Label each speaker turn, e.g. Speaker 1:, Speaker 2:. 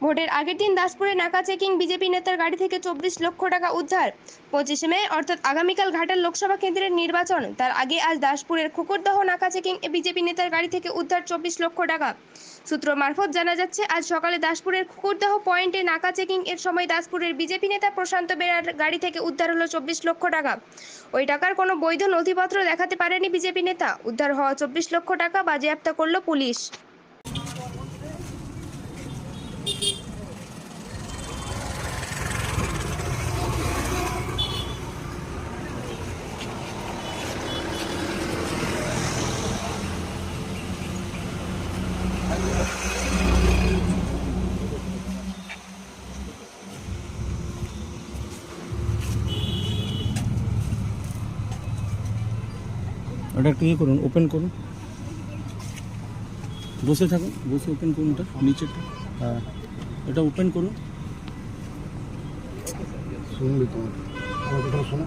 Speaker 1: ভোটের আগের দিন দাসপুরে নাকা চেকিং বিজেপি নেতার গাড়ি থেকে চব্বিশ লক্ষ টাকা উদ্ধার। পঁচিশে মে, অর্থাৎ আগামীকাল ঘাটাল লোকসভা কেন্দ্রের নির্বাচন। তার আগে আজ দাসপুরের খুকুরদহ নাকা চেকিং বিজেপি নেতার গাড়ি থেকে উদ্ধার চব্বিশ লক্ষ টাকা। সূত্র মারফত জানা যাচ্ছে, আজ সকালে দাসপুরের খুকুরদহ পয়েন্টে নাকা চেকিং এর সময় দাসপুরের বিজেপি নেতা প্রশান্ত বেরার গাড়ি থেকে উদ্ধার হলো চব্বিশ লক্ষ টাকা। ওই টাকার কোনো বৈধ নথিপত্র দেখাতে পারেনি বিজেপি নেতা। উদ্ধার হওয়া চব্বিশ লক্ষ টাকা বাজেয়াপ্ত করল পুলিশ।
Speaker 2: ওটা একটু ইয়ে করুন ওপেন করুন বসে থাকুন বসে ওপেন করুন ওটা নিচেরটা হ্যাঁ এটা ওপেন করুন
Speaker 3: শুনবি তোমার আমার কথা শোনো